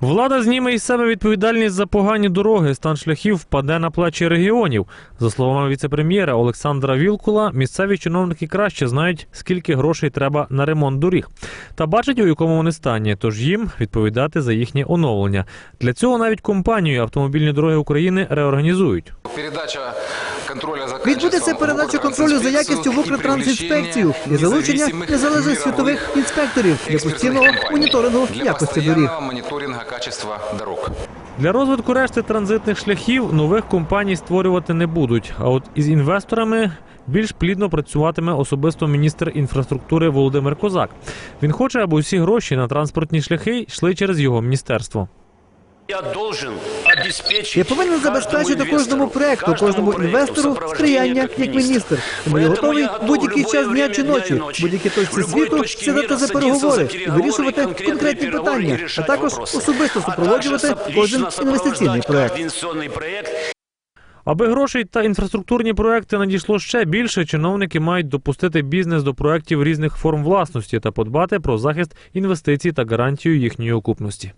Влада зніме із себе відповідальність за погані дороги. Стан шляхів впаде на плечі регіонів. За словами віцепрем'єра Олександра Вілкула, місцеві чиновники краще знають, скільки грошей треба на ремонт доріг. Та бачать, у якому вони стані, тож їм відповідати за їхнє оновлення. Для цього навіть компанію автомобільні дороги України реорганізують. Передача Відбудеться передача контролю за якістю в Укртрансінспекцію і залучення незалежних світових інспекторів для постійного моніторингу якості доріг. постоянного качества дорог. Для розвитку решти транзитних шляхів нових компаній створювати не будуть. А от із інвесторами більш плідно працюватиме особисто міністр інфраструктури Володимир Козак. Він хоче, аби усі гроші на транспортні шляхи йшли через його міністерство. Я должен обеспечить Я повинен забезпечити кожному проекту, кожному інвестору сприяння як міністр. Тому я готовий будь-який час дня чи ночі, будь-якій точці світу сідати за переговори і вирішувати конкретні питання, а також особисто супроводжувати кожен інвестиційний проект. Аби грошей та інфраструктурні проекти надійшло ще більше, чиновники мають допустити бізнес до проектів різних форм власності та подбати про захист інвестицій та гарантію їхньої окупності.